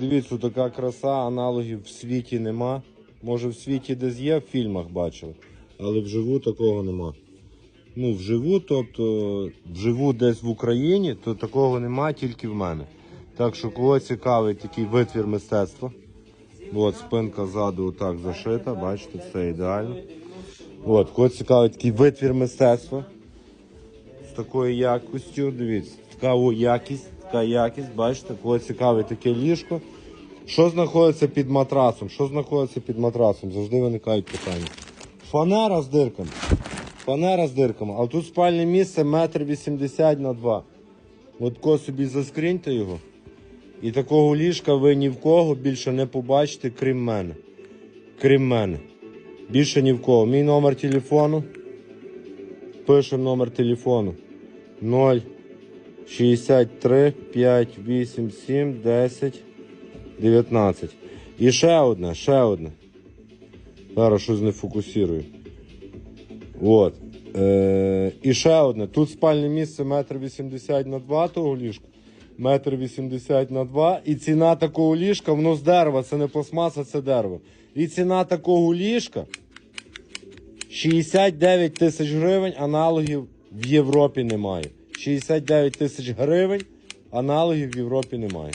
Дивіться, така краса, аналогів в світі нема. Може в світі десь є, в фільмах бачили, але вживу такого нема. Ну, вживу, тобто вживу десь в Україні, то такого нема тільки в мене. Так що кого цікавить такий витвір мистецтва. От спинка ззаду отак зашита, бачите, все ідеально. От, кого цікавить такий витвір мистецтва з такою якістю, дивіться, така якість, така якість, бачите, кого цікавить таке ліжко. Що знаходиться під матрасом? Що знаходиться під матрасом? Завжди виникають питання. Фанера з дирками. Фанера з дирками. А тут спальне місце метр вісімдесят на два. От ко собі заскріньте його. І такого ліжка ви ні в кого більше не побачите, крім мене. Крім мене. Більше ні в кого. Мій номер телефону. Пишемо номер телефону 0 63 587 10 19. І ще одне, ще одне. Зараз щось не фокусую. От. Е, і ще одне. Тут спальне місце метр вісімдесят на 2 того ліжка. Метр вісімдесят на 2. І ціна такого ліжка, воно з дерева, це не пластмаса, це дерево. І ціна такого ліжка 69 тисяч гривень, аналогів в Європі немає. 69 тисяч гривень, аналогів в Європі немає.